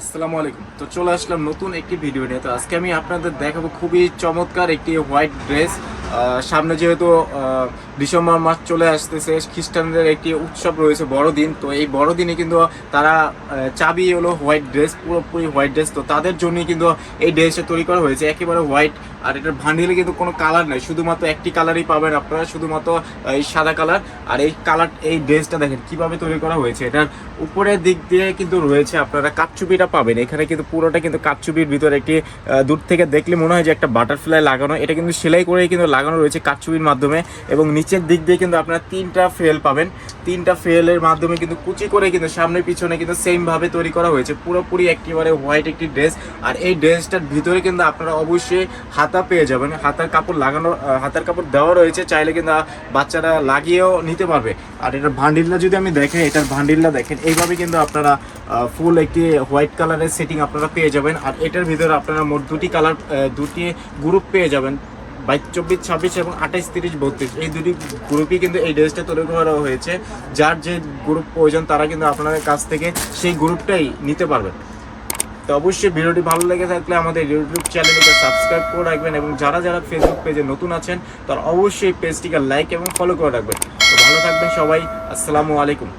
আসসালামু আলাইকুম। তো চলে আসলাম নতুন একটি ভিডিও নিয়ে। তো আজকে আমি আপনাদের দেখাবো খুবই চমৎকার একটি হোয়াইট ড্রেস সামনে যেহেতু ডিসেম্বর মাস চলে আসতেছে, খ্রিস্টানদের একটি উৎসব রয়েছে বড়দিন। তো এই বড়দিনে কিন্তু তারা চাবি হলো হোয়াইট ড্রেস, পুরোপুরি হোয়াইট ড্রেস। তো তাদের জন্যই কিন্তু এই ড্রেসটা তৈরি করা হয়েছে। একেবারে হোয়াইট, আর এটার ভান্ডিলে কিন্তু কোনো কালার নেই। শুধুমাত্র একটি কালারই পাবেন আপনারা, শুধুমাত্র এই সাদা কালার। আর এই কালার, এই ড্রেসটা দেখেন কীভাবে তৈরি করা হয়েছে। এটার উপরের দিক দিয়ে কিন্তু রয়েছে আপনারা কাচ্চুপিটা পাবেন। এখানে কিন্তু পুরোটা কিন্তু কাচ্চুপির ভিতরে একটি দূর থেকে দেখলে মনে হয় যে একটা বাটারফ্লাই লাগানো। এটা কিন্তু সেলাই করে কিন্তু লাগানো রয়েছে কাচ্চুপির মাধ্যমে এবং নিচের দিক দিয়ে কিন্তু আপনারা তিনটা ফেল পাবেন। তিনটা ফেলের মাধ্যমে কিন্তু কুচি করে কিন্তু সামনে পিছনে কিন্তু সেম ভাবে তৈরি করা হয়েছে। পুরোপুরি একেবারে হোয়াইট একটি ড্রেস আর এই ড্রেসটার ভিতরে কিন্তু আপনারা অবশ্যই হাতা পেয়ে যাবেন। হাতার কাপড় লাগানো হাতার কাপড় দেওয়া রয়েছে। চাইলে কিন্তু বাচ্চারা লাগিয়েও নিতে পারবে। আর এটার ভান্ডিলটা যদি আমি দেখাই এটার ভান্ডিলটা দেখেন, এইভাবে কিন্তু আপনারা ফুল একটি হোয়াইট কালারের সেটিং আপনারা পেয়ে যাবেন। আর এটার ভিতরে আপনারা মোট দুটি কালার দুটি গ্রুপ পেয়ে যাবেন। বাইশ, চব্বিশ, ছাব্বিশ এবং আঠাইশ, তিরিশ, বত্রিশ। এই দুটি গ্রুপই কিন্তু এই ড্রেসটা তৈরি করা হয়েছে। যার যে গ্রুপ প্রয়োজন, তারা কিন্তু আপনাদের কাছ থেকে সেই গ্রুপটাই নিতে পারবেন। তো অবশ্যই ভিডিওটি ভালো লেগে থাকলে আমাদের ইউটিউব চ্যানেলটিকে সাবস্ক্রাইব করে রাখবেন এবং যারা যারা ফেসবুক পেজে নতুন আছেন, তারা অবশ্যই পেজটিকে লাইক এবং ফলো করে রাখবেন। তো ভালো থাকবেন সবাই। আসসালামু আলাইকুম।